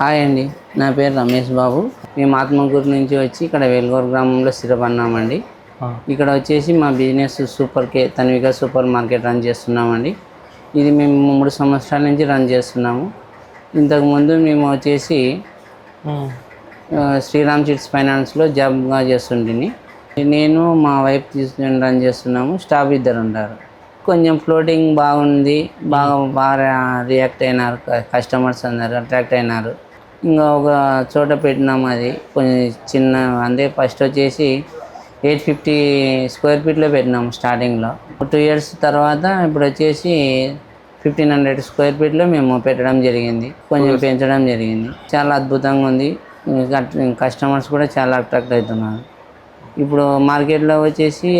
Hi అండి. నా పేరు రమేష్ బాబు. మేము ఆత్మకూరు నుంచి వచ్చి ఇక్కడ వేల్గూరు గ్రామంలో స్థిరపడినామండి. ఇక్కడ వచ్చేసి మా business super K Tanvika super market run చేస్తున్నామండి. ఇది మేము మూడు సంవత్సరాల నుంచి రన్ చేస్తున్నాము. ఇంతకుముందు మేము వచ్చేసి శ్రీరామ్ చిట్స్ ఫైనాన్స్లో జాబ్గా చేస్తుంటిని. నేను మా వైఫ్ తీసుకుని రన్ చేస్తున్నాము. స్టాఫ్ ఇద్దరు ఉంటారు. కొంచెం ఫ్లోటింగ్ బాగుంది. బాగా బాగా రియాక్ట్ అయినారు కస్టమర్స్ అందరు అట్రాక్ట్ అయినారు. ఇంకా ఒక చోట పెట్టినాము అది. కొంచెం చిన్న అంటే ఫస్ట్ వచ్చేసి ఎయిట్ ఫిఫ్టీ స్క్వేర్ ఫీట్లో పెట్టినాము స్టార్టింగ్లో టూ ఇయర్స్ తర్వాత ఇప్పుడు వచ్చేసి ఫిఫ్టీన్ హండ్రెడ్ స్క్వేర్ ఫీట్లో మేము పెట్టడం జరిగింది. కొంచెం పెంచడం జరిగింది. చాలా అద్భుతంగా ఉంది. కస్టమర్స్ కూడా చాలా అట్రాక్ట్ అవుతున్నారు. ఇప్పుడు మార్కెట్లో వచ్చేసి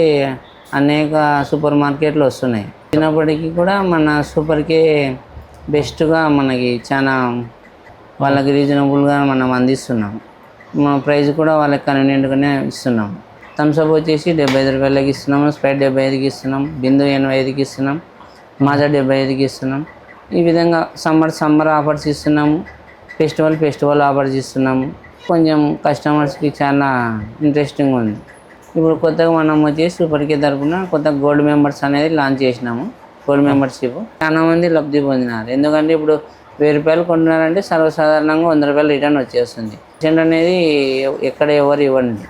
అనేక సూపర్ మార్కెట్లు వస్తున్నాయి. చిన్నప్పటికీ కూడా మన సూపర్కే బెస్ట్గా మనకి చాలా వాళ్ళకి రీజనబుల్గా మనం అందిస్తున్నాం. మా ప్రైస్ కూడా వాళ్ళకి కన్వీనియంట్గానే ఇస్తున్నాం. థమ్స్అప్ వచ్చేసి డెబ్బై ఐదు రూపాయలకి ఇస్తున్నాము స్ప్రైట్ డెబ్బై ఐదుకి ఇస్తున్నాం. బిందు ఎనభై ఐదుకి ఇస్తున్నాం. మాజా డెబ్బై ఐదుకి ఇస్తున్నాం. ఈ విధంగా సమ్మర్ సమ్మర్ ఆఫర్స్ ఇస్తున్నాము. ఫెస్టివల్ ఫెస్టివల్ ఆఫర్స్ ఇస్తున్నాము. కొంచెం కస్టమర్స్కి చాలా ఇంట్రెస్టింగ్ ఉంది. ఇప్పుడు కొత్తగా మనం వచ్చేసి ఇప్పటికే తరపున కొత్త గోల్డ్ మెంబర్స్ అనేది లాంచ్ చేసినాము. Gold membership. చాలా మంది లబ్ధి పొందినారు. ఎందుకంటే ఇప్పుడు వెయ్యి రూపాయలు కొంటున్నారంటే సర్వసాధారణంగా వంద రూపాయలు రిటర్న్ వచ్చేస్తుంది. రిటర్న్ అనేది ఎక్కడ ఎవరు ఇవ్వండి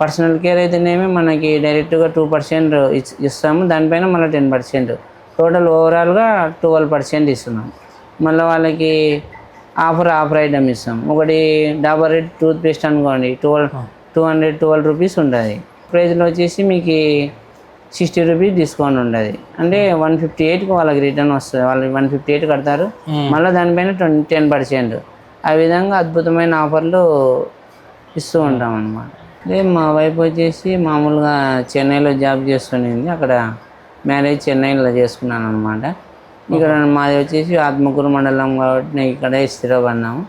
పర్సనల్ కేర్ అయితేనేమి మనకి డైరెక్ట్గా టూ పర్సెంట్ ఇస్తాము. దానిపైన మళ్ళీ టెన్ పర్సెంట్ టోటల్ ఓవరాల్గా ట్వెల్వ్ పర్సెంట్ ఇస్తున్నాం మళ్ళీ వాళ్ళకి ఆఫర్ ఆఫర్ ఐటమ్ ఇస్తాం ఒకటి డాబర్ రెడ్ టూత్ పేస్ట్ అనుకోండి. Twelve two hundred twelve rupees ఉంటుంది ప్రైస్లో వచ్చేసి మీకు సిక్స్టీ రూపీస్ డిస్కౌంట్ ఉంటుంది అంటే వన్ ఫిఫ్టీ ఎయిట్కి వాళ్ళకి రిటర్న్ వస్తుంది. వాళ్ళు వన్ ఫిఫ్టీ ఎయిట్ కడతారు మళ్ళీ దానిపైన ట్వంటీ టెన్ పర్సెంట్. ఆ విధంగా అద్భుతమైన ఆఫర్లు ఇస్తూ ఉంటాం అన్నమాట. అదే మా వైఫ్ వచ్చేసి మామూలుగా చెన్నైలో జాబ్ చేస్తుండింది అక్కడ మ్యారేజ్ చెన్నైలో చేసుకున్నాను అనమాట ఇక్కడ మాది వచ్చేసి ఆత్మకూరు మండలం కాబట్టి నేను ఇక్కడే స్థిరపడినాము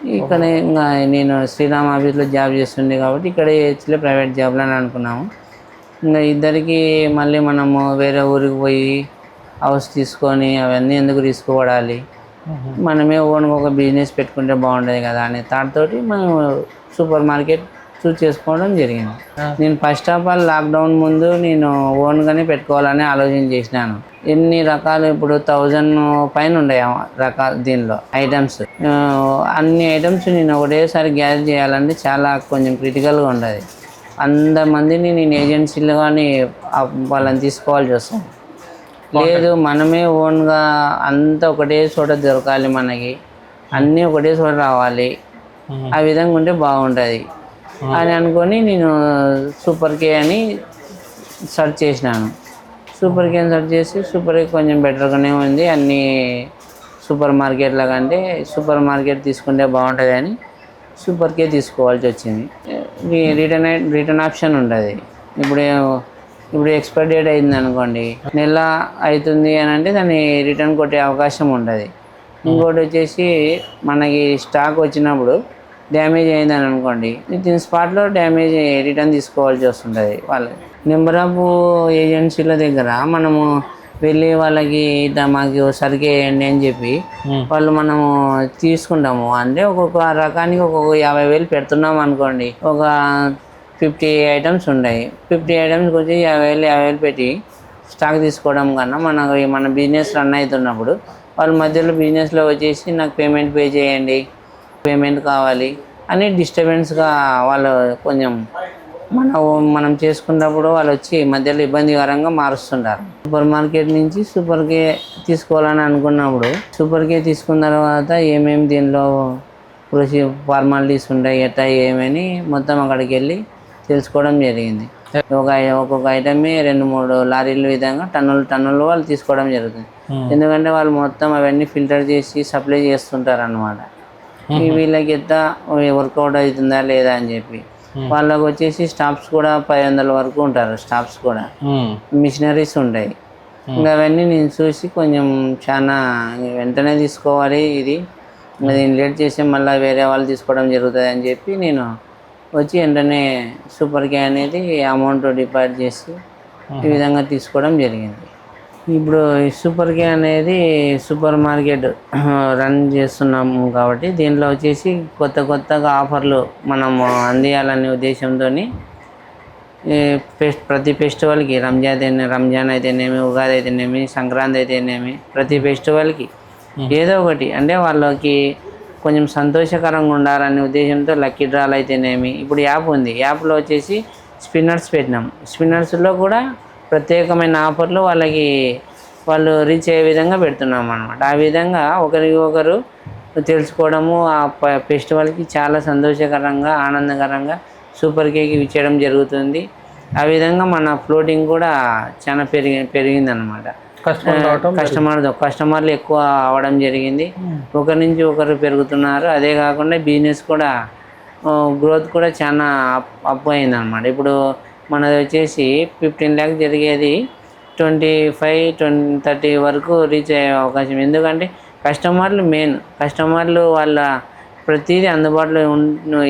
ఇక్కడ ఇంకా నేను శ్రీరామ్ ఆఫీస్లో జాబ్ చేస్తుండే కాబట్టి ఇక్కడే హెచ్లో ప్రైవేట్ జాబ్లో అని అనుకున్నాము. ఇంకా ఇద్దరికి మళ్ళీ మనము వేరే ఊరికి పోయి హౌస్ తీసుకొని అవన్నీ ఎందుకు తీసుకోబడాలి? మనమే ఓన్గా ఒక బిజినెస్ పెట్టుకుంటే బాగుంటుంది కదా అనే థాట్ తోటి మనం సూపర్ మార్కెట్ చూస్ చేసుకోవడం జరిగింది. నేను ఫస్ట్ ఆఫ్ ఆల్ లాక్డౌన్ ముందు నేను ఓన్గానే పెట్టుకోవాలని ఆలోచన చేసినాను. ఎన్ని రకాలు ఇప్పుడు థౌజండ్ పైన ఉండే రకాల దీనిలో ఐటమ్స్ అన్ని ఐటమ్స్ నేను ఒకటేసారి గ్యాదర్ చేయాలంటే చాలా కొంచెం క్రిటికల్గా ఉండదు అంతమందిని నేను ఏజెన్సీలు కానీ వాళ్ళని తీసుకోవాల్సి వస్తుంది. లేదు మనమే ఓన్గా అంతా ఒకటే చోట దొరకాలి మనకి. అన్నీ ఒకటే చోట రావాలి. ఆ విధంగా ఉంటే బాగుంటుంది. అని అనుకొని నేను సూపర్ కే అని సెర్చ్ చేసినాను. సూపర్ కే అని సెర్చ్ చేసి సూపర్ కే కొంచెం బెటర్గానే ఉంది. అన్ని సూపర్ మార్కెట్ల కంటే సూపర్ మార్కెట్ తీసుకుంటే బాగుంటుంది అని సూపర్ కే తీసుకోవాల్సి వచ్చింది. రిటర్న్ రిటర్న్ ఆప్షన్ ఉంటుంది. ఇప్పుడు ఇప్పుడు ఎక్స్పైర్ డేట్ అయింది అనుకోండి. నెల అవుతుంది అని అంటే దాన్ని రిటర్న్ కొట్టే అవకాశం ఉంటుంది. ఇంకోటి వచ్చేసి మనకి స్టాక్ వచ్చినప్పుడు డ్యామేజ్ అయిందని అనుకోండి విత్ ఇన్ స్పాట్లో డ్యామేజ్ రిటర్న్ తీసుకోవాల్సి వస్తుంటుంది వాళ్ళకి. నెంబర్ ఆఫ్ ఏజెన్సీల దగ్గర మనము వెళ్ళి వాళ్ళకి ఇట్లా మాకు సరికేయండి అని చెప్పి వాళ్ళు మనము తీసుకుంటాము. అంటే ఒక్కొక్క రకానికి ఒక్కొక్క యాభై వేలు పెడుతున్నాం అనుకోండి ఒక ఫిఫ్టీ ఐటమ్స్ ఉన్నాయి ఫిఫ్టీ ఐటమ్స్కి వచ్చి యాభై వేలు యాభై వేలు పెట్టి స్టాక్ తీసుకోవడం కన్నా మనకు మన బిజినెస్ రన్ అవుతున్నప్పుడు వాళ్ళ మధ్యలో బిజినెస్లో వచ్చేసి నాకు పేమెంట్ పే చేయండి పేమెంట్ కావాలి అని డిస్టర్బెన్స్గా వాళ్ళు కొంచెం మన మనం చేసుకున్నప్పుడు వాళ్ళు వచ్చి మధ్యలో ఇబ్బందికరంగా మారుస్తుంటారు. సూపర్ మార్కెట్ నుంచి సూపర్ కే తీసుకోవాలని అనుకున్నప్పుడు సూపర్ కే తీసుకున్న తర్వాత ఏమేమి దీనిలో కృషి ఫార్మాలిటీస్ ఉంటాయి ఎట్లా ఏమని మొత్తం అక్కడికి వెళ్ళి తెలుసుకోవడం జరిగింది. ఒక ఒక్కొక్క ఐటమే రెండు మూడు లారీల విధంగా టన్నులు టన్నులు వాళ్ళు తీసుకోవడం జరుగుతుంది. ఎందుకంటే వాళ్ళు మొత్తం అవన్నీ ఫిల్టర్ చేసి సప్లై చేస్తుంటారు అనమాట వీళ్ళకి ఎంత వర్కౌట్ అవుతుందా లేదా అని చెప్పి. వాళ్ళకి వచ్చేసి స్టాఫ్స్ కూడా పది వందల వరకు ఉంటారు స్టాఫ్స్ కూడా. మిషనరీస్ ఉంటాయి. ఇంకా అవన్నీ నేను చూసి కొంచెం చాలా వెంటనే తీసుకోవాలి ఇది. దీన్ని లేట్ చేసి మళ్ళీ వేరే వాళ్ళు తీసుకోవడం జరుగుతుంది అని చెప్పి నేను వచ్చి వెంటనే సూపర్ కే అనేది అమౌంట్ డిపాజిట్ చేసి ఈ విధంగా తీసుకోవడం జరిగింది. ఇప్పుడు ఈ సూపర్ కే అనేది సూపర్ మార్కెట్ రన్ చేస్తున్నాము కాబట్టి దీంట్లో వచ్చేసి కొత్త కొత్తగా ఆఫర్లు మనము అందియాలనే ఉద్దేశంతో ఫెస్ట్ ప్రతి ఫెస్టివల్కి రంజాన్ అయితేనే రంజాన్ అయితేనేమి ఉగాది అయితేనేమి సంక్రాంతి అయితేనేమి ప్రతి ఫెస్టివల్కి ఏదో ఒకటి. అంటే వాళ్ళకి కొంచెం సంతోషకరంగా ఉండాలనే ఉద్దేశంతో లక్కీ డ్రాలు అయితేనేమి. ఇప్పుడు యాప్ ఉంది. యాప్లో వచ్చేసి స్పిన్నర్స్ పెట్టినాం. స్పిన్నర్స్లో కూడా ప్రత్యేకమైన ఆఫర్లు వాళ్ళకి వాళ్ళు రీచ్ అయ్యే విధంగా పెడుతున్నాం అనమాట ఆ విధంగా ఒకరికి ఒకరు తెలుసుకోవడము ఆ ఫెస్టివల్కి చాలా సంతోషకరంగా ఆనందకరంగా సూపర్ కేక్ ఇచ్చేయడం జరుగుతుంది. ఆ విధంగా మన ఫ్లోటింగ్ కూడా చాలా పెరిగి పెరిగిందనమాట కస్టమర్ రావటం కస్టమర్ కస్టమర్లు ఎక్కువ అవడం జరిగింది. ఒకరి నుంచి ఒకరు పెరుగుతున్నారు. అదే కాకుండా బిజినెస్ కూడా గ్రోత్ కూడా చాలా అప్ అప్ అయింది అనమాట ఇప్పుడు మనది వచ్చేసి ఫిఫ్టీన్ ల్యాక్స్ జరిగేది ట్వంటీ ఫైవ్ ట్వంటీ థర్టీ వరకు రీచ్ అయ్యే అవకాశం. ఎందుకంటే కస్టమర్లు మెయిన్ కస్టమర్లు వాళ్ళ ప్రతిదీ అందుబాటులో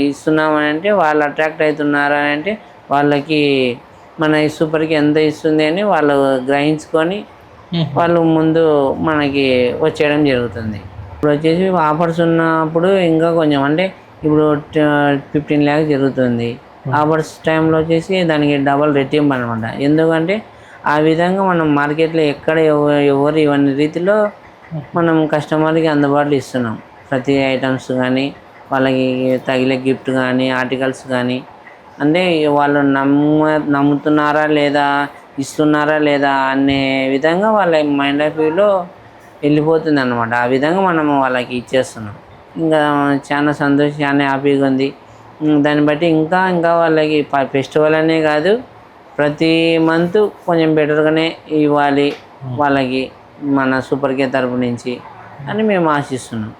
ఇస్తున్నామని అంటే వాళ్ళు అట్రాక్ట్ అవుతున్నారా అంటే వాళ్ళకి మన సూపర్కి ఎంత ఇస్తుంది అని వాళ్ళు గ్రహించుకొని వాళ్ళు ముందు మనకి వచ్చేయడం జరుగుతుంది. ఇప్పుడు వచ్చేసి ఆఫర్స్ ఉన్నప్పుడు ఇంకా కొంచెం అంటే ఇప్పుడు ఫిఫ్టీన్ ల్యాక్స్ జరుగుతుంది. ఆఫర్స్ టైంలో వచ్చేసి దానికి డబల్ రెట్టింపు అనమాట ఎందుకంటే ఆ విధంగా మనం మార్కెట్లో ఎక్కడ ఎవరు ఇవన్నీ రీతిలో మనం కస్టమర్కి అందుబాటులో ఇస్తున్నాం. ప్రతి ఐటమ్స్ కానీ వాళ్ళకి తగిలే గిఫ్ట్ కానీ ఆర్టికల్స్ కానీ. అంటే వాళ్ళు నమ్మ నమ్ముతున్నారా లేదా ఇస్తున్నారా లేదా అనే విధంగా వాళ్ళ మైండ్ ఆఫ్ వ్యూలో వెళ్ళిపోతుంది అనమాట ఆ విధంగా మనం వాళ్ళకి ఇచ్చేస్తున్నాం. ఇంకా చాలా సంతోషం చాలా హ్యాపీగా ఉంది. దాన్ని బట్టి ఇంకా ఇంకా వాళ్ళకి ఫెస్టివల్ అనే కాదు ప్రతి మంత్ కొంచెం బెటర్గానే ఇవ్వాలి వాళ్ళకి మన సూపర్ కే తరపు నుంచి అని మేము ఆశిస్తున్నాం.